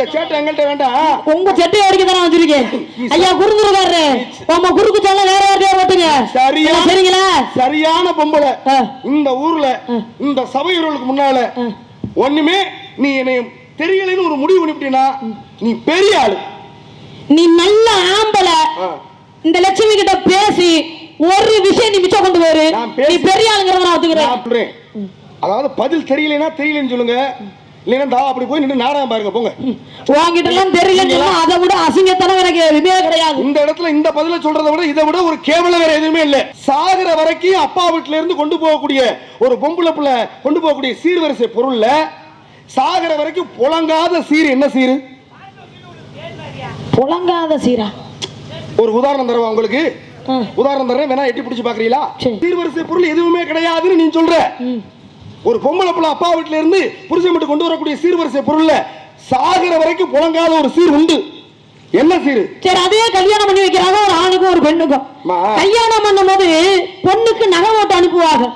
இந்த சேட்டை எங்கள்கிட்ட வேண்டாம். உங்க செட்டை அடிக்க தானே வச்சிருக்கேன் ஐயா குறுந்துருக்காரு உங்க குறுக்கு சொல்ல வேற யார்ட்டையா ஓட்டுங்க சரியா சரிங்களா? சரியான பொம்பளை. ஆ. இந்த ஊர்ல இந்த சபையர்களுக்கு முன்னால ஒண்ணுமே நீ என்னை தெரியலைன்னு ஒரு முடிவு பண்ணிவிட்டீங்கன்னா நீ பெரிய ஆளு. நீ நல்ல ஆம்பளை. இந்த லட்சுமி கிட்ட பேசி ஒரு விஷயம் நீ மிச்சம் கொண்டு போயிரு. நீ பெரிய ஆளுங்கிறத நான் ஒத்துக்கிறேன். அதாவது பதில் தெரியலைன்னா தெரியலன்னு சொல்லுங்க. இல்லைன்னா அப்படி போய் நின்று நாடகம் பாருங்க போங்க. எல்லாம் தெரியலன்னு சொன்னா அதை விட அசிங்கத்தனம் எனக்கு எதுவுமே கிடையாது. இந்த இடத்துல இந்த பதில சொல்றதை விட இதை விட ஒரு கேவலம் வேற எதுவுமே இல்ல. சாகிற வரைக்கும் அப்பா வீட்டுல இருந்து கொண்டு போகக்கூடிய ஒரு பொம்பளை பிள்ளை கொண்டு போகக்கூடிய சீர்வரிசை பொருள்ல சாகிற வரைக்கும் புழங்காத சீர் என்ன சீர்? புழங்காத சீரா? ஒரு உதாரணம் தரவா உங்களுக்கு. உதாரணம் தரேன் வேணா எட்டி பிடிச்சு பாக்குறீங்களா சரி. சீர்வரிசை பொருள் எதுவுமே கிடையாதுன்னு நீ சொல்ற. ஒரு பொம்பளை பிள்ளை அப்பா வீட்டுல இருந்து புருஷன் மட்டும் கொண்டு வரக்கூடிய சீர்வரிசை பொருள்ல சாகிற வரைக்கும் புழங்காத ஒரு சீர் உண்டு. என்ன சீர்? சரி அதே கல்யாணம் பண்ணி வைக்கிறாங்க. ஒரு ஆணுக்கும் ஒரு பெண்ணுக்கும். கல்யாணம் பண்ணும்போது பொண்ணுக்கு நகை ஓட்டு அனுப்புவாங்க.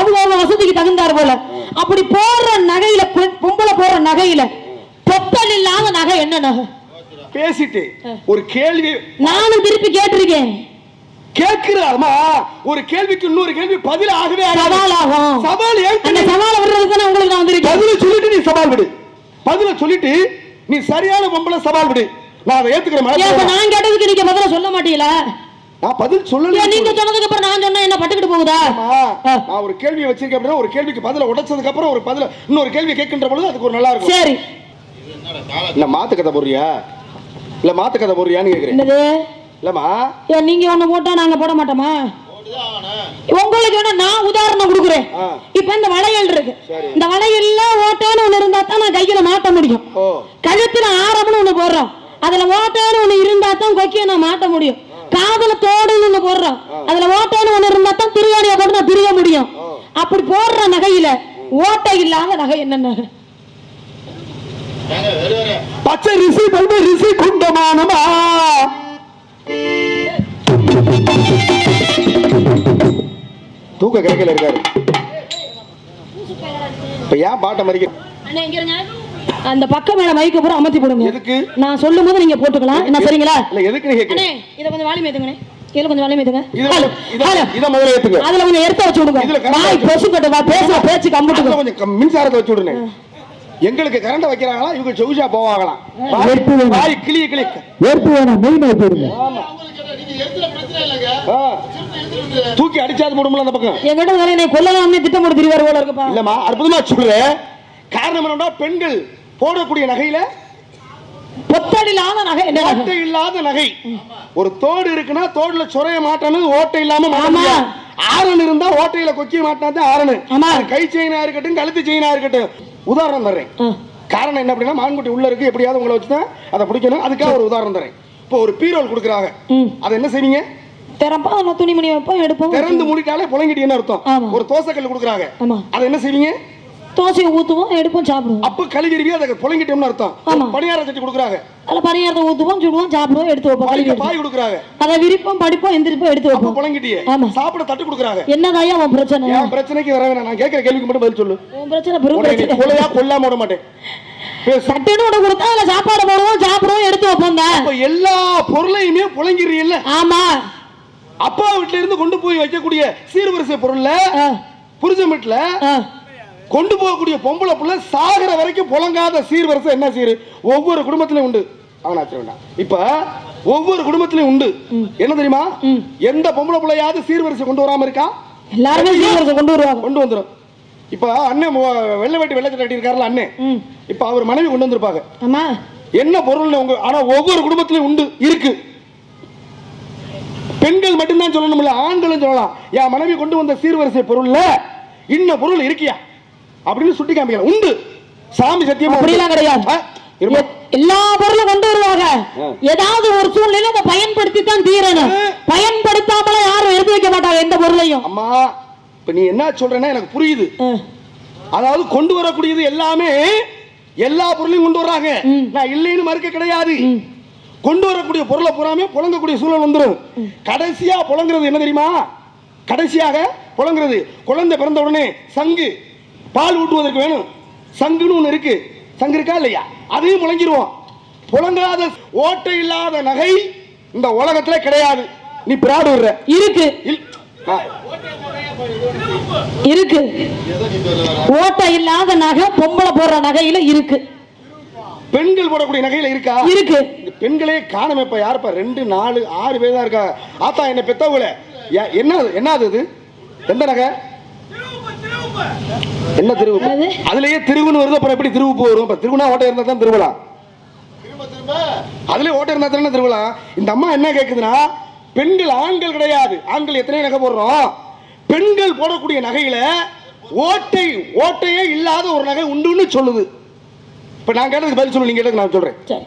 அவங்க அவங்க வசதிக்கு தகுந்தார் போல. அப்படி போடுற நகையில பொம்பளை போடுற நகையில பொத்தல் இல்லாத நகை என்ன நகை? பேசிட்டு ஒரு கேள்வி. நானும் திருப்பி கேட்டிருக்கேன். கேட்கிறாருமா? ஒரு கேள்விக்கு இன்னொரு கேள்வி பதில் ஆகவே. சவால் ஆகும். சவால் அந்த சவாலை விடுறதுக்கு தானே உங்களுக்கு நான் வந்திருக்கேன். பதில சொல்லிட்டு நீ சவால் விடு. பதில சொல்லிட்டு நீ சரியான பொம்பளை சவால் விடு. நான் அதை ஏத்துக்கிறேன். நான் கேட்டதுக்கு நீங்க முதல்ல சொல்ல மாட்டீங்களா? நான் பதில் சொல்லல. நீங்க சொன்னதுக்கு அப்புறம் நான் சொன்னா என்ன பட்டுக்கிட்டு போகுதா. நான் ஒரு கேள்வியை வச்சிருக்கேன் அப்படின்னா ஒரு கேள்விக்கு பதில உடைச்சதுக்கு அப்புறம் ஒரு பதில இன்னொரு கேள்வி கேட்கின்ற பொழுது அதுக்கு ஒரு நல்லா இருக்கும். சரி. இல்ல மாத்து கதை போடுறியா? இல்ல மாத்து கதை போடுறியான்னு கேக்குறேன் என்னது? இல்லம்மா. நீங்க ஒண்ணு போட்டா நாங்க போட மாட்டோமா? உங்களுக்கு வேணா நான் உதாரணம் கொடுக்குறேன். இப்ப இந்த வளையல் இருக்கு. இந்த வளையல்ல ஓட்டைன்னு ஒண்ணு இருந்தா தான் நான் கையில மாட்ட முடியும். கழுத்துல ஆரம்னு ஒண்ணு போடுறோம். அதுல ஓட்டைன்னு ஒண்ணு இருந்தா தான் கொக்கிய நான் மாட்ட முடியும். காதுல தோடுன்னு ஒண்ணு போடுறோம். அதுல ஓட்டைன்னு ஒண்ணு இருந்தா தான் திருவாணியை போட்டு நான் திருக முடியும். அப்படி போடுற நகையில ஓட்டை இல்லாத நகை என்ன நகை பச்சை ரிசி பல்பு ரிசி குண்டமானமா? தூக்க கிடைக்கல இருக்காரு. இப்ப ஏன் பாட்டை மறிக்க அந்த பக்கம் மேல மைக்க பூரா அமர்த்தி போடுங்க. எதுக்கு? நான் சொல்லும் போது நீங்க போட்டுக்கலாம். என்ன சரிங்களா? இல்ல எதுக்கு நீ கேட்க அண்ணே இத கொஞ்சம் வாலி மேத்துங்கண்ணே இதுல கொஞ்சம் வாலி மேத்துங்க இத. இத முதல்ல ஏத்துங்க. அதுல கொஞ்சம் எடுத்து வச்சு விடுங்க. கரெக்டா வாய் வச்சு. பொசு கட்டு வா பேசுற பேச்சு அதுல கம்பிட்டு கொஞ்சம் மின்சாரத்தை வச்சு விடுனே எங்களுக்கு கரண்ட் வைக்கிறாங்களா? இவங்க சொகுசா போவாங்களாம். வாய் கிளிய கிளி ஏற்பு வேணாம். மெயின். தூக்கி அடிச்சாது போடும்ல அந்த பக்கம். என்கிட்ட வேற என்னை கொல்லலாம்னு திட்டம் போட்டு திரிவார் போல இருக்குப்பா. இல்லம்மா அற்புதமா சொல்றேன் காரணம் என்னன்னா பெண்கள் போடக்கூடிய நகையில பொத்தடிலாத நகை? ஓட்டை இல்லாத நகை. ஒரு தோடு இருக்குன்னா தோடுல சுரைய மாட்டணும் ஓட்டை இல்லாம ஆமா. ஆரன் இருந்தா ஓட்டையில ஆரனு ஆமா. அது கை செயினா இருக்கட்டும் கழுத்து செயினா இருக்கட்டும். உதாரணம் தர்றேன். காரணம் என்ன அப்படின்னா மான்குட்டி உள்ள இருக்கு எப்படியாவது உங்களை வச்சுதான் அதை பிடிக்கணும். அதுக்காக ஒரு உதாரணம் தரேன் இப்போ ஒரு பீரோல் கொடுக்குறாங்க. அதை என்ன செய்வீங்க? திறப்பா துணிமணி வைப்போம் எடுப்போம். திறந்து மூடிட்டாலே புழங்கிட்டீங்கன்னு அர்த்தம். ஆமா. ஒரு தோசைக்கல் கொடுக்குறாங்க. அதை என்ன செய்வீங்க? தோசையை ஊத்துவோம் எடுப்போம் சாப்பிடுவோம். அப்ப கழுவிருவி அதை புழங்கிட்டோம்னு அர்த்தம். ஆமா. பணியார சட்டி கொடுக்குறாங்க. அதுல பணியாரத்தை ஊத்துவோம் சுடுவோம் சாப்பிடுவோம் எடுத்து வைப்போம் கழுவி. பாய் கொடுக்குறாங்க. அதை விரிப்போம் படிப்போம் எந்திரிப்போம் எடுத்து வைப்போம். புழங்கிட்டியே ஆமா. சாப்பிட தட்டு கொடுக்குறாங்க. என்னதாயா உன் பிரச்சனை? என் பிரச்சனைக்கு வர வேணாம். நான் கேட்கிற கேள்விக்கு மட்டும் பதில் சொல்லு. உன் பிரச்சனை பெரும் பிரச்சனை. கொலையா கொல்லாம விட மாட்டேன். சட்டுன்னு உனக்கு கொடுத்தா அதுல சாப்பாடு போடுவோம் சாப்பிடுவோம் எடுத்து அப்ப எல்லா பொருளையுமே புழங்கிறீல்ல ஆமா. அப்பா வீட்டுல இருந்து கொண்டு போய் வைக்கக்கூடிய சீர்வரிசை பொருள்ல புருஷன் வீட்டுல. கொண்டு போகக்கூடிய பொம்பளை புள்ள சாகிற வரைக்கும் புழங்காத சீர்வரிசை என்ன சீர்? ஒவ்வொரு குடும்பத்திலும் உண்டு. அவனாச்சு வேண்டாம். இப்ப ஒவ்வொரு குடும்பத்திலும் உண்டு. என்ன தெரியுமா. எந்த பொம்பளை பிள்ளையாவது சீர்வரிசை கொண்டு வராம இருக்கா? எல்லாருமே சீக்கிரத்தை கொண்டு வருவாங்க. கொண்டு வந்துரும். இப்ப அண்ணன் வெள்ளை வேட்டி வெள்ளை சட்டை கட்டியிருக்காருல அண்ணன் இப்ப அவர் மனைவி கொண்டு வந்திருப்பாங்க. ஆமா. என்ன பொருள் உங்க ஆனா ஒவ்வொரு குடும்பத்திலும் உண்டு இருக்கு. பெண்கள் மட்டும்தான் சொல்லணும்ல ஆண்களும் சொல்லலாம். என் மனைவி கொண்டு வந்த சீர்வரிசை பொருள்ல இன்ன பொருள் இருக்கியா? அப்படின்னு சுட்டி காமிக்கலாம் உண்டு. சாமி சத்தியமா. அப்படிலாம் கிடையாது. எல்லா பொருளும் கொண்டு வருவாங்க. ஏதாவது ஒரு சூழ்நிலை அதை பயன்படுத்தி தான் தீரணும். பயன்படுத்தாமல யாரும் எடுத்து வைக்க மாட்டாங்க எந்த பொருளையும். அம்மா இப்ப நீ என்ன சொல்றேன்னா எனக்கு புரியுது. அதாவது கொண்டு வரக்கூடியது எல்லாமே எல்லா பொருளையும் கொண்டு வர்றாங்க. நான் இல்லைன்னு மறுக்க கிடையாது. கொண்டு வரக்கூடிய பொருளை பூராமே புழங்கக்கூடிய சூழல் வந்துடும் கடைசியா புழங்குறது என்ன தெரியுமா? கடைசியாக புழங்குறது குழந்தை பிறந்த உடனே சங்கு. பால் ஊட்டுவதற்கு வேணும். சங்குன்னு ஒண்ணு இருக்கு. சங்கு இருக்கா இல்லையா? அதையும் முழங்கிடுவோம். புழங்காத ஓட்டை இல்லாத நகை இந்த உலகத்துல கிடையாது. நீ பிராடு விடுற. இருக்கு. இருக்கு. ஓட்டை இல்லாத நகை பொம்பளை போடுற நகையில இருக்கு. பெண்கள் போடக்கூடிய நகையில இருக்கா? இருக்கு. இந்த பெண்களே காணமே இப்ப யாருப்பா ரெண்டு நாலு ஆறு பேர் தான் இருக்கா? ஆத்தா என்ன பெத்தவங்கள. என்ன அது- என்ன அது இது எந்த நகை? என்ன திருவு? அது? அதுலயே திருவுன்னு வருது அப்புறம் எப்படி திருவுப்பு வரும்? இப்ப திருவுனா ஓட்டை இருந்தா தான் திருவிழா அதுலயே ஓட்டை இருந்தா தானே திருவிழா இந்த அம்மா என்ன கேக்குதுன்னா பெண்கள் ஆண்கள் கிடையாது. ஆண்கள் எத்தனை நகை போடுறோம். பெண்கள் போடக்கூடிய நகையில ஓட்டை ஓட்டையே இல்லாத ஒரு நகை உண்டுன்னு சொல்லுது. இப்ப நான் கேட்டதுக்கு பதில் சொல்லு நீங்க கேட்டதுக்கு நான் சொல்றேன். சரி.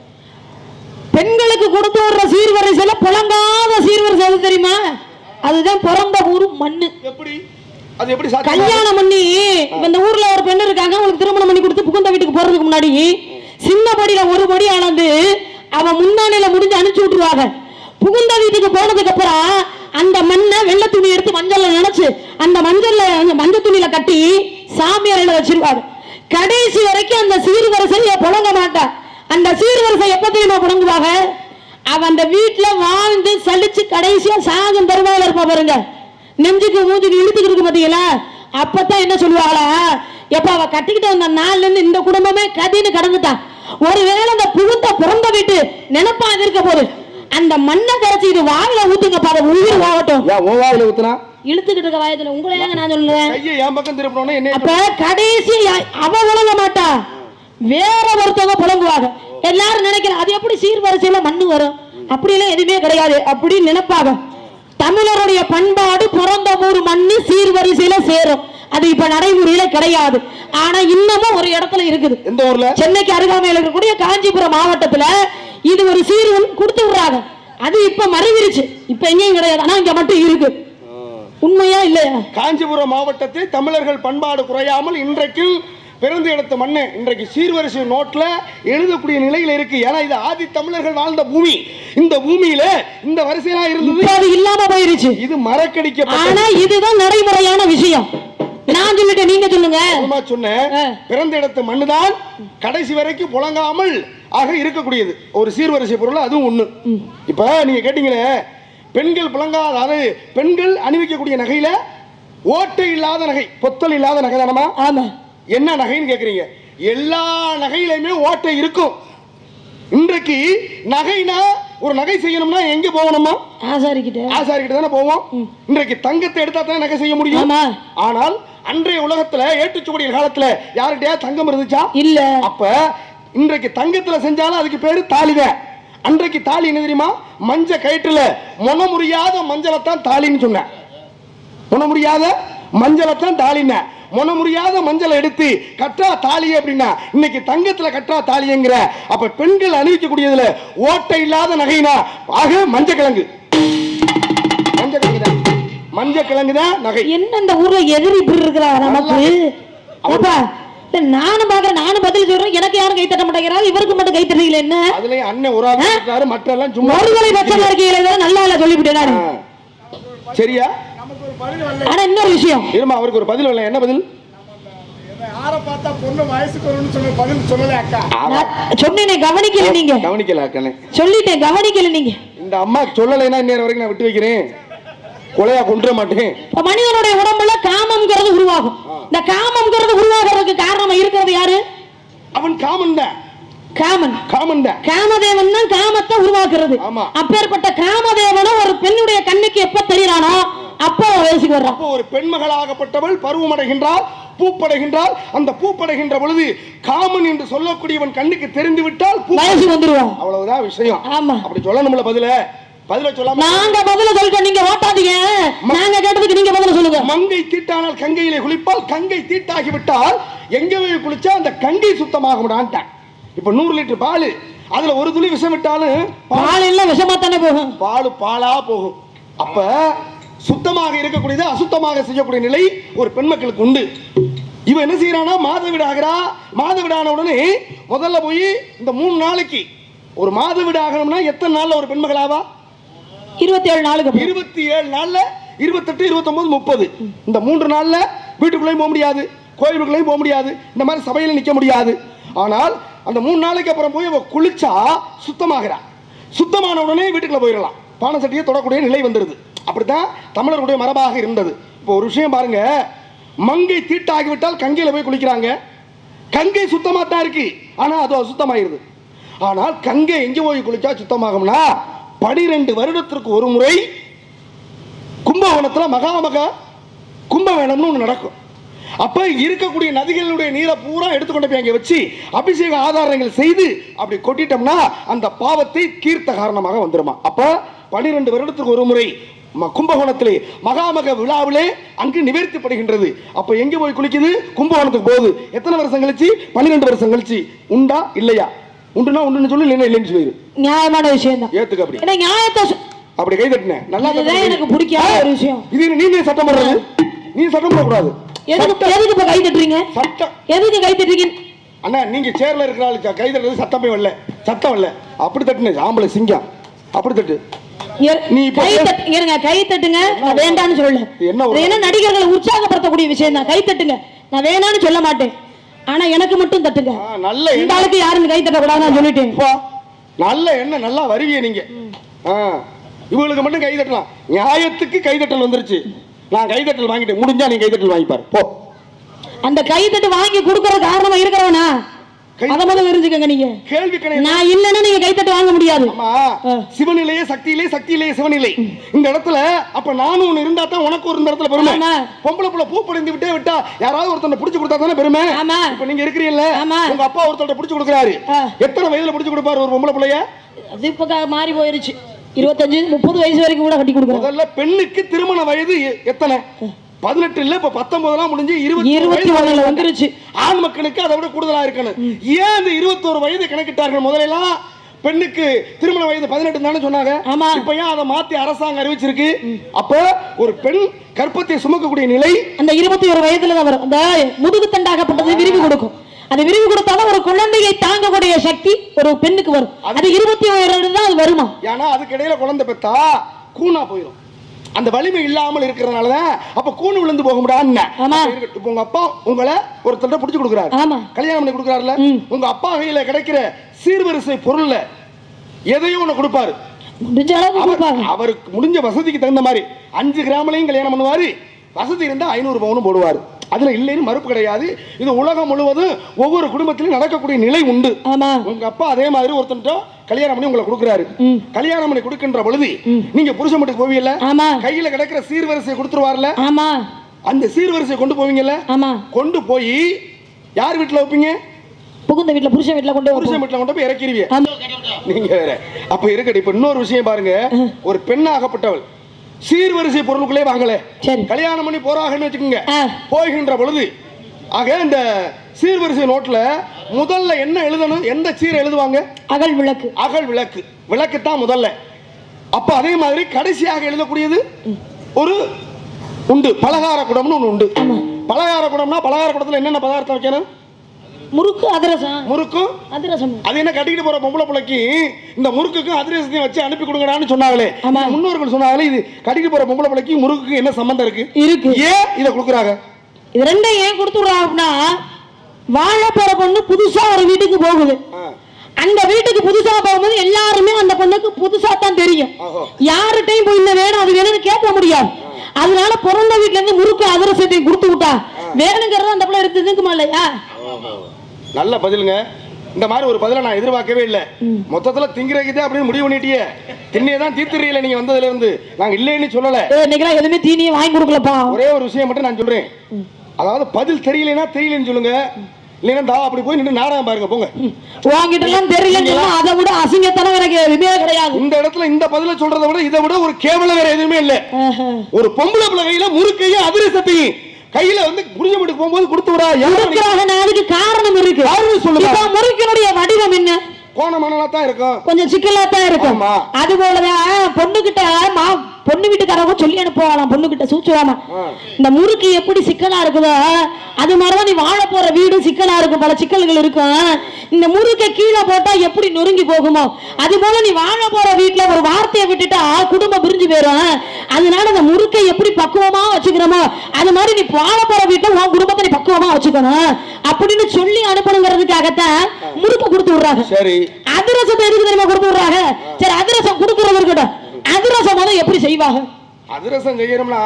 பெண்களுக்கு கொடுத்து விடுற சீர்வரிசையில புழங்காத சீர்வரிசை எது தெரியுமா? அதுதான் பிறந்த ஊரு மண்ணு. எப்படி? அது எப்படி கல்யாணம் பண்ணி இந்த ஊர்ல ஒரு பெண் இருக்காங்க அவங்களுக்கு திருமணம் பண்ணி கொடுத்து புகுந்த வீட்டுக்கு போறதுக்கு முன்னாடி சின்ன படியில ஒரு படி அளந்து அவன் முந்தானையில முடிஞ்சு அனுப்பிச்சு விட்டுருவாங்க. புகுந்த வீட்டுக்கு போனதுக்கு அப்புறம் அந்த மண்ணை வெள்ளை துணி எடுத்து மஞ்சள்ல நினைச்சு அந்த மஞ்சள்ல மஞ்சள் துணியில கட்டி சாமி அறையில வச்சிருவாங்க கடைசி வரைக்கும் அந்த சீர்வரிசையை புழங்க மாட்டா. அந்த சீர்வரிசை எப்ப தெரியுமா புழங்குவாங்க? அவன் அந்த வீட்டுல வாழ்ந்து சலிச்சு கடைசியா சாகும் தருவாயில இருப்பா பாருங்க. நெஞ்சுக்கு மூஞ்சுக்கு இழுத்துக்கிட்டு இருக்கு பாத்தீங்களா? அப்பதான் என்ன சொல்லுவாங்களா? எப்ப அவ கட்டிக்கிட்டு வந்த நாள்ல இருந்து இந்த குடும்பமே கதின்னு கடந்துட்டான் ஒருவேளை அந்த புகுந்த பிறந்த வீட்டு நினைப்பா இருக்க போது. அந்த மண்ணை கரைச்சி இது வாயில ஊத்துங்கப்பா அதை உயிர் வாகட்டும். ஏன் உன் வாயில ஊத்துனா? இழுத்துக்கிட்டு இருக்க வாயத்துல உங்களை நான் சொல்லுவேன்? என் பக்கம் அப்ப கடைசி அவ விளங்க மாட்டா. வேற ஒருத்தவங்க புலங்குவாங்க எல்லாரும் நினைக்கிற அது எப்படி சீர்வரிசையில மண்ணு வரும்? அப்படிலாம் எதுவுமே கிடையாது. அப்படின்னு நினைப்பாங்க. தமிழருடைய பண்பாடு பிறந்த ஊர் மண்ணு சீர்வரிசையில சேரும். அது இப்ப நடைமுறையில கிடையாது. ஆனா இன்னமும் ஒரு இடத்துல இருக்குது. எந்த ஊர்ல? சென்னைக்கு அருகாமையில் இருக்கக்கூடிய காஞ்சிபுரம் மாவட்டத்துல இது ஒரு சீர்வன் கொடுத்து விடுறாங்க. அது இப்ப மறைவிருச்சு. இப்ப எங்கேயும் கிடையாது. ஆனா இங்க மட்டும் இருக்கு. உண்மையா இல்லையா? காஞ்சிபுரம் மாவட்டத்தில் தமிழர்கள் பண்பாடு குறையாமல் இன்றைக்கும் பிறந்து எடுத்த மண்ணு இன்றைக்கு சீர்வரிசை நோட்ல எழுதக்கூடிய நிலையில இருக்கு. ஏன்னா இது ஆதி தமிழர்கள் வாழ்ந்த பூமி. இந்த பூமியில இந்த வரிசையெல்லாம் இருந்தது. அது இல்லாம போயிருச்சு. இது மறக்கடிக்கப்பட்ட ஆனா இதுதான் நடைமுறையான விஷயம். நான் சொல்லிட்டேன் நீங்க சொல்லுங்க. சொன்னேன். பிறந்த இடத்து மண்ணுதான் கடைசி வரைக்கும் புழங்காமல் ஆக இருக்கக்கூடியது. ஒரு சீர்வரிசை பொருள் அதுவும் ஒண்ணு. இப்ப நீங்க கேட்டீங்களே பெண்கள் புழங்காத அதாவது பெண்கள் அணிவிக்கக்கூடிய நகையில ஓட்டை இல்லாத நகை பொத்தல் இல்லாத நகை தானமா ஆமா. என்ன நகைன்னு கேக்குறீங்க? எல்லா நகையிலுமே ஓட்டை இருக்கும். இன்றைக்கு நகைனா ஒரு நகை செய்யணும்னா எங்க போகணுமா? ஆசாரிக்கிட்ட. ஆசாரிக்கிட்ட தானே போவோம். இன்றைக்கு தங்கத்தை எடுத்தா தானே நகை செய்ய முடியும்? ஆனால் அன்றைய உலகத்துல ஏட்டுச்சுவடியின் காலத்துல யாருகிட்டயா தங்கம் இருந்துச்சா? இல்ல. அப்ப இன்றைக்கு தங்கத்துல செஞ்சாலும் அதுக்கு பேரு தாலிதான் அன்றைக்கு தாலி என்ன தெரியுமா? மஞ்ச கயிற்றுல முன முடியாத மஞ்சளைத்தான் தாலின்னு சொன்னேன். முன முடியாத மஞ்சளைத்தான் தாலின முன முடியாத மஞ்சளை எடுத்து கற்றா தாலி அப்படின்னா இன்னைக்கு தங்கத்துல கற்றா தாலிங்கிற அப்ப பெண்கள் அணிவிக்கக்கூடியதுல ஓட்டை இல்லாத நகைனா ஆக மஞ்ச கிழங்கு. மஞ்ச கிழங்கு தான் மஞ்ச கிழங்கு தான் நகை? என்ன இந்த ஊர்ல எதிரி இப்படி இருக்கிறா நமக்கு? அப்பா நானும் பாக்குறேன் நானும் பதில் சொல்றேன் எனக்கு யாரும் கை தட்ட மாட்டேங்கிறாங்க இவருக்கு மட்டும் கை தட்டுறீங்களா என்ன? அதுலயும் அண்ணன் ஒரு ஆள் இருக்காரு மற்ற எல்லாம் சும்மா ஒருவரை பச்சமா இருக்கீங்களே நல்லா இல்ல சொல்லிவிட்டேன். சரியா? ஆனா இன்னொரு விஷயம். இருமா அவருக்கு ஒரு பதில் வரல. என்ன பதில்? யாரை பார்த்தா பொண்ணு வயசுக்கு வரும்னு சொன்ன பதில் சொல்லல அக்கா. நான் சொன்னேனே கவனிக்கல நீங்க. கவனிக்கல சொல்லிட்டேன் கவனிக்கல நீங்க. இந்த அம்மா சொல்லலைன்னா இன்னொரு வரைக்கும் நான் விட்டு வைக்கிறேன். கொலையா கொண்டுற மாட்டேன். இப்ப மனிதனுடைய உடம்புல காமம்ங்கிறது உருவாகும். இந்த காமம்ங்கிறது உருவாகிறதுக்கு காரணம் இருக்கிறது யாரு? அவன் காமன் தான். காமன். காமன் தான். காமதேவன் தான் காமத்தை உருவாக்குறது. ஆமா. அப்பேற்பட்ட காமதேவனும் ஒரு பெண்ணுடைய கண்ணுக்கு எப்ப தெரியறானோ அப்போ வயசுக்கு வர்றான் அப்போ ஒரு பெண்மகளாகப்பட்டவள் பருவமடைகின்றாள் பூப்படைகின்றாள். அந்த பூப்படைகின்ற பொழுது காமன் என்று சொல்லக்கூடியவன் கண்ணுக்கு தெரிந்து விட்டால் பூ வயசுக்கு வந்துருவான். அவ்வளவுதான் விஷயம். ஆமா. அப்படி சொல்லணும்ல பதில? பதில சொல்லாம நாங்க பதில சொல்லிட்டோம் நீங்க ஓட்டாதீங்க. நாங்க கேட்டதுக்கு நீங்க பதில சொல்லுங்க. மங்கை தீட்டானால் கங்கையிலே குளிப்பால் கங்கை தீட்டாகி விட்டால் எங்க போய் குளிச்சா அந்த கங்கை சுத்தமாக விடான்ட்டான் இப்ப நூறு லிட்டர் பால் அதுல ஒரு துளி விஷம் விட்டாலும் பால் எல்லாம் விஷமா தானே போகும். பால் பாலா போகும். அப்ப சுத்தமாக இருக்கக்கூடியது அசுத்தமாக செய்யக்கூடிய நிலை ஒரு பெண் மக்களுக்கு உண்டு. இவன் என்ன செய்யறானா மாதவிட ஆகிறா. மாதவிட ஆன உடனே முதல்ல போய் இந்த மூணு நாளைக்கு ஒரு மாதவிட ஆகணும்னா எத்தனை நாள்ல ஒரு பெண்மகள் ஆவா? இருபத்தி ஏழு நாளுக்கு. இருபத்தி ஏழு நாள்ல இருபத்தெட்டு இருபத்தொன்பது முப்பது. இந்த மூன்று நாள்ல வீட்டுக்குள்ளேயும் போக முடியாது கோயிலுக்குள்ளேயும் போக முடியாது இந்த மாதிரி சபையில நிக்க முடியாது. ஆனால் அந்த மூணு நாளைக்கு அப்புறம் போய் அவ குளிச்சா சுத்தமாகிறா. சுத்தமான உடனே வீட்டுக்குள்ள போயிடலாம். பானை சட்டியை தொடக்கூடிய நிலை வந்துருது. அப்படித்தான் தமிழர்களுடைய மரபாக இருந்தது. இப்போ ஒரு விஷயம் பாருங்க. மங்கை தீட்டாகிவிட்டால் கங்கையில் போய் குளிக்கிறாங்க. கங்கை சுத்தமாக தான் இருக்கு. ஆனா அது அசுத்தமாயிருது. ஆனால் கங்கை எங்க போய் குளிச்சா சுத்தமாகும்னா பனிரெண்டு வருடத்திற்கு ஒரு முறை கும்பகோணத்தில் மகாமக கும்பமேளம்னு ஒன்று நடக்கும். அப்போ இருக்கக்கூடிய நதிகளுடைய நீரை பூரா எடுத்துக்கொண்டு போய் அங்கே வச்சு அபிஷேக ஆதாரங்கள் செய்து அப்படி கொட்டிட்டோம்னா அந்த பாவத்தை தீர்த்த காரணமாக வந்துருமா. அப்போ பனிரெண்டு வருடத்துக்கு ஒரு முறை கும்பகோணத்திலே மகாமக விழாவிலே அங்கு நிவர்த்திப்படுகின்றது அப்ப எங்க போய் குளிக்குது? கும்பகோணத்துக்கு போகுது. எத்தனை வருஷம் கழிச்சு? பன்னிரெண்டு வருஷம் கழிச்சு. உண்டா? இல்லையா? உண்டுனா உண்டுன்னு சொல்லி இல்லைன்னா இல்லைன்னு சொல்லிடு நியாயமான விஷயம் தான் ஏத்துக்க அப்படி. நியாயத்தை அப்படி கை தட்டினேன் நல்லா. எனக்கு பிடிக்காத ஒரு விஷயம். இது நீ சட்டம் போடுறது? நீ சட்டம் போடக்கூடாது. எதுக்கு எதுக்கு இப்ப கை தட்டுறீங்க? சட்டம் எதுக்கு கை தட்டுறீங்க? அண்ணா நீங்க சேர்ல இருக்கிற ஆளு கை தட்டுறது சட்டமே வரல. சட்டம் வரல. அப்படி தட்டுனே ஆம்பளை சிங்கம். அப்படி தட்டு. கை தட்டு இருங்க கை தட்டுங்க. நான் வேண்டாம்னு சொல்லல. நடிகர்களை உற்சாகப்படுத்தக்கூடிய விஷயம் தான். கை தட்டுங்க. நான் வேணாம்னு சொல்ல மாட்டேன். ஆனா எனக்கு மட்டும் தட்டுங்க. நல்ல இந்த யாரும் கை தட்டக்கூடாது நான் சொல்லிட்டேன். நல்ல எண்ணம் நல்லா வருவிய நீங்க. இவங்களுக்கு மட்டும் கை தட்டலாம். நியாயத்துக்கு கைதட்டல் வந்துருச்சு. நான் கைதட்டல் வாங்கிட்டேன். முடிஞ்சா நீ கைதட்டல் வாங்கிப்பாரு. போ. அந்த கை தட்டு வாங்கி கொடுக்கற காரணமா இருக்கிறவனா? கை- அத முதல்ல தெரிஞ்சுக்கங்க நீங்க. கேள்வி நான் இல்லைன்னா நீங்க கை தட்டு வாங்க முடியாது. சிவநிலையே சக்தியிலே சக்தியிலேயே சிவநிலை. இந்த இடத்துல அப்ப நானும் ஒண்ணு இருந்தா தான் உனக்கு ஒரு இடத்துல பெருமை. பொம்பளை புள்ள பூ படைந்து விட்டே விட்டா யாராவது ஒருத்தனை புடிச்சு கொடுத்தா தானே பெருமை. இப்ப நீங்க இருக்கிறீல்ல ஆமா. உங்க அப்பா ஒருத்தனை புடிச்சு கொடுக்குறாரு. எத்தனை வயதுல புடிச்சு கொடுப்பாரு ஒரு பொம்பளை பிள்ளைய? அது இப்ப மாறி போயிருச்சு. இருபத்தஞ்சு முப்பது வயசு வரைக்கும் கூட கட்டி கொடுக்குறோம் முதல்ல பெண்ணுக்கு திருமண வயது எத்தனை? பதினெட்டு இல்ல இப்ப பத்தொன்பதுலாம் முடிஞ்சு இருபத்தி ஒண்ணுல வந்துருச்சு. ஆண் மக்களுக்கு அதை விட கூடுதலா இருக்கணும். ஏன் இந்த இருபத்தோரு வயது கணக்கிட்டார்கள்? முதல்ல எல்லாம் பெண்ணுக்கு திருமண வயது பதினெட்டு தானே சொன்னாங்க. ஆமா. இப்ப ஏன் அதை மாத்தி அரசாங்கம் அறிவிச்சிருக்கு? அப்ப ஒரு பெண் கற்பத்தை சுமக்கக்கூடிய நிலை அந்த இருபத்தி ஒரு வயதுல தான் வரும். அந்த முதுகு தண்டாகப்பட்டது விரிவு கொடுக்கும். அது விரிவு கொடுத்தாலும் ஒரு குழந்தையை தாங்கக்கூடிய சக்தி ஒரு பெண்ணுக்கு வரும். அது இருபத்தி ஒரு தான் அது வருமா? ஏன்னா அதுக்கு இடையில குழந்தை பெத்தா கூனா போயிடும் அந்த வலிமை இல்லாமல் இருக்கிறதுனால தான் அப்ப கூணு விழுந்து போக முடியாது ஆமா. இப்போ உங்க அப்பா உங்களை ஒருத்தர்ட்ட பிடிச்சு கொடுக்குறாரு. கல்யாணம் பண்ணி கொடுக்குறாருல. உங்க அப்பா கையில கிடைக்கிற சீர்வரிசை பொருள்ல எதையும் ஒண்ணு கொடுப்பாரு. அவருக்கு முடிஞ்ச வசதிக்கு தகுந்த மாதிரி அஞ்சு கிராமலையும் கல்யாணம் பண்ணுவாரு. வசதி இருந்தா ஐநூறு பவுனும் போடுவாரு. அதுல இல்லைன்னு மறுப்பு கிடையாது. இது உலகம் முழுவதும் ஒவ்வொரு குடும்பத்திலும் நடக்கக்கூடிய நிலை உண்டு. ஆமா. உங்க அப்பா அதே மாதிரி ஒருத்தன்ட்ட கல்யாணம் பண்ணி உங்களை கொடுக்குறாரு. கல்யாணம் பண்ணி கொடுக்கின்ற பொழுது நீங்க புருஷன் மட்டுக்கு போவீங்கல்ல? ஆமா. கையில கிடைக்கிற சீர்வரிசை கொடுத்துருவார்ல ஆமா. அந்த சீர்வரிசை கொண்டு போவீங்கல்ல? ஆமா. கொண்டு போய் யார் வீட்டுல வைப்பீங்க? புகுந்த வீட்டுல புருஷன் வீட்டுல கொண்டு புருஷன். வீட்டுல கொண்டு போய் இறக்கிடுவீங்க. நீங்க வேற. அப்ப இருக்கட்டும். இப்ப இன்னொரு விஷயம் பாருங்க. ஒரு பெண்ணாகப்பட்டவள். சீர்வரிசை பொருளுக்குள்ளே வாங்கல சரி. கல்யாணம் பண்ணி போறாங்கன்னு வச்சுக்கோங்க. போகின்ற பொழுது ஆக இந்த சீர்வரிசை நோட்ல முதல்ல என்ன எழுதணும் எந்த சீர் எழுதுவாங்க? அகல் விளக்கு. அகல் விளக்கு. விளக்கு தான் முதல்ல. அப்ப அதே மாதிரி கடைசியாக எழுதக்கூடியது ஒரு உண்டு. பலகார குடம்னு ஒன்று உண்டு. பலகார குடம்னா பலகார குடத்துல என்னென்ன பதார்த்தம் வைக்கணும்? முறுக்கு அதிரசம். முறுக்கும் அதிரசம். அது என்ன கட்டிக்கிட்டு போற பொம்பளை பிள்ளைக்கு? இந்த முறுக்குக்கும் அதிரசத்தையும் வச்சு அனுப்பி கொடுங்கடான்னு சொன்னாங்களே. முன்னோர்கள் சொன்னாங்களே இது கட்டிக்கிட்டு போற பொம்பளை பிள்ளைக்கு முறுக்குக்கு என்ன சம்பந்தம் இருக்கு? இருக்கு. ஏன் இதை கொடுக்குறாங்க? இது ரெண்டையும் ஏன் கொடுத்துடுறாங்க அப்படின்னா வாழ போற பொண்ணு புதுசா ஒரு வீட்டுக்கு போகுது. அந்த வீட்டுக்கு புதுசா போகும்போது எல்லாருமே அந்த பொண்ணுக்கு புதுசா தான் தெரியும். யார்கிட்டயும் போய் இந்த வேணும் அது வேணும்னு கேட்க முடியாது. அதனால பிறந்த வீட்ல இருந்து முறுக்கு அதிரசத்தையும் கொடுத்து விட்டா. வேணுங்கிறத அந்த பிள்ளை எடுத்து இல்லையா? நல்ல பதிலுங்க. இந்த மாதிரி ஒரு பதிலை நான் எதிர்பார்க்கவே இல்லை. மொத்தத்துல திங்கிறதுதே அப்படின்னு முடிவு பண்ணிட்டியே. திண்ணியை தான் தீர்த்துறீல நீங்க வந்ததுல இருந்து. நாங்க இல்லைன்னு சொல்லல. ஏய், இன்னைக்கெல்லாம் எதுவுமே தீனியை வாங்கி கொடுக்கலப்பா. ஒரே ஒரு விஷயம் மட்டும் நான் சொல்றேன். அதாவது பதில் தெரியலனா தெரியலன்னு சொல்லுங்க. இல்லைன்னா தா அப்படி போய் நின்று நாடகம் பாருங்க போங்க. உங்ககிட்ட எல்லாம் தெரியலன்னு அதை விட அசிங்கத்தனம் எனக்கு எதுவுமே கிடையாது. இந்த இடத்துல இந்த பதில சொல்றதை விட இதை விட ஒரு கேவலம் வேற எதுவுமே இல்ல. ஒரு பொம்பளை பிள்ளை கையில முறுக்கையும் அதிரசத்தையும். கையில வந்து புரிஞ்ச வீட்டுக்கு போகும்போது கொடுத்து விடா. கொடுக்குறாங்கன்னா அதுக்கு காரணம் இருக்கு. காரணம் சொல்லுங்க. முறுக்கினுடைய வடிவம் என்ன? கோண மணலா தான் இருக்கும். கொஞ்சம் சிக்கலா தான் இருக்கும். அது போலதான் பொண்ணுகிட்ட மா பொண்ணு வீட்டுக்காரங்க சொல்லி அனுப்புவாங்களாம் பொண்ணு கிட்ட சூச்சுவாமா. இந்த முறுக்கு எப்படி சிக்கலா இருக்குதோ அது மாதிரிதான் நீ வாழ போற வீடு சிக்கலா இருக்கும் பல சிக்கல்கள் இருக்கும். இந்த முறுக்கை கீழே போட்டா எப்படி நொறுங்கி போகுமோ? அது போல நீ வாழ போற வீட்டுல ஒரு வார்த்தையை விட்டுட்டா குடும்பம் பிரிஞ்சு போயிரும். அதனால இந்த முறுக்கை எப்படி பக்குவமா வச்சுக்கிறோமோ அது மாதிரி நீ வாழ போற வீட்டுல உன் குடும்பத்தை நீ பக்குவமா வச்சுக்கணும். அப்படின்னு சொல்லி அனுப்பணுங்கிறதுக்காகத்தான் முறுக்கு கொடுத்து விடுறாங்க. சரி. அதிரசத்தை எதுக்கு தெரியுமா கொடுத்து விடுறாங்க? சரி அதிரசம் கொடுக்கறது இருக்கட்டும். அதிரசம் முதல்ல எப்படி செய்வாங்க? அதிரசம் செய்யணும்னா.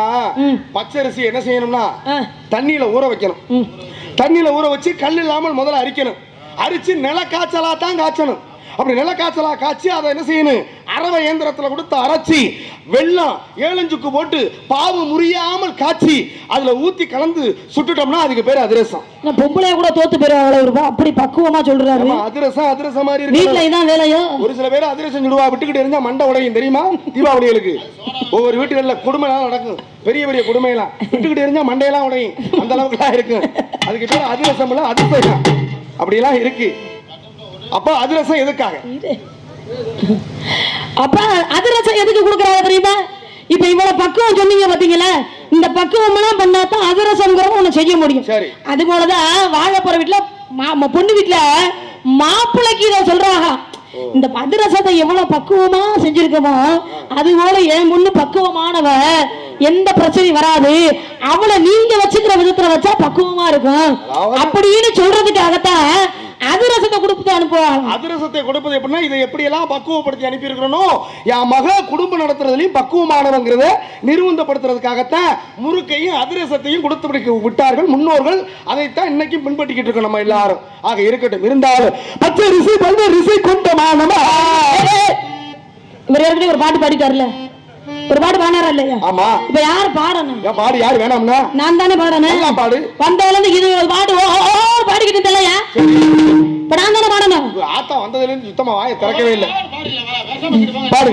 பச்சரிசி என்ன செய்யணும்னா. தண்ணியில ஊற வைக்கணும். தண்ணியில ஊற வச்சு கல் இல்லாமல் முதல்ல அரிக்கணும். அரிச்சு நில காய்ச்சலா தான் காய்ச்சணும். அப்படி நில காய்ச்சலா காய்ச்சி அதை என்ன செய்யணும்? அரவை இயந்திரத்துல கொடுத்து அரைச்சி வெல்லம் ஏழஞ்சுக்கு போட்டு பாவு முறியாமல் காய்ச்சி அதுல ஊத்தி கலந்து சுட்டுட்டோம்னா அதுக்கு பேர் அதிரசம். பொம்பளைய கூட தோத்து போயிருவாங்களே அப்படி பக்குவமா சொல்றாரு. அதிரசம் அதிரசம் மாதிரி வீட்டுல இதான் வேலையோ? ஒரு சில பேர் அதிரசம் சுடுவா விட்டுக்கிட்டு இருந்தா மண்டை உடையும் தெரியுமா? தீபாவளிகளுக்கு. ஒவ்வொரு வீட்டுகளில் கொடுமைலாம் நடக்கும். பெரிய பெரிய கொடுமையெல்லாம். விட்டுக்கிட்டு இருந்தா மண்டையெல்லாம் உடையும். அந்த அளவுக்குலாம் இருக்கு அதுக்கு பேர் அதிரசம் இல்ல அதிசயம் அப்படியெல்லாம் இருக்கு. அப்ப அதிரசம் எதுக்காக. அப்ப அதிரசம் எதுக்கு கொடுக்கறாங்க தெரியுமா? இப்ப இவ்வளவு பக்குவம் சொன்னீங்க பாத்தீங்களா? இந்த பக்குவம் எல்லாம் பண்ணாதான் அதிரசம்ங்கிறத ஒண்ணு செய்ய முடியும். சரி. அது போலதான் வாழ போற வீட்டுல பொண்ணு வீட்டுல மாப்பிள்ளைக்கு இதை சொல்றாங்க. இந்த அதிரசத்தை எவ்வளவு பக்குவமா செஞ்சிருக்கோமோ அது போல என் பொண்ணு பக்குவமானவ. எந்த பிரச்சனையும் வராது. அவளை நீங்க வச்சுக்கிற விதத்துல வச்சா பக்குவமா இருக்கும். அப்படின்னு சொல்றதுக்காகத்தான் அதிரசத்தை கொடுத்து அனுப்புவாங்க அதிரசத்தை கொடுப்பது எப்படின்னா இதை எப்படியெல்லாம் பக்குவப்படுத்தி அனுப்பி இருக்கிறனோ என் மக குடும்பம் நடத்துறதுலயும் பக்குவமானவங்கிறத நிறுவனப்படுத்துறதுக்காகத்தான் முறுக்கையும் அதிரசத்தையும் கொடுத்து விட்டு- விட்டார்கள். முன்னோர்கள் அதைத்தான் இன்னைக்கும் பின்பற்றிக்கிட்டு இருக்கோம் நம்ம எல்லாரும். ஆக இருக்கட்டும் இருந்தாலும் பச்சை ரிசி பல்வேறு ரிசி கொண்ட மானமா இவர் ஏற்கனவே ஒரு பாட்டு பாடிட்டார்ல ஒரு பாட்டு பாடினாரா இல்லையா? ஆமா. இப்ப யார் பாடணும்? ஏன் பாடு யாரு வேணாம்னா? நான் தானே பாடணும். பாடு. வந்ததுல இருந்து இது ஒரு பாட்டு ஓ பாடிக்கிட்டு இல்லையா? இப்ப நான் தானே பாடணும். ஆத்தா வந்ததுல இருந்து சுத்தமா வாயை திறக்கவே இல்லை. பாடு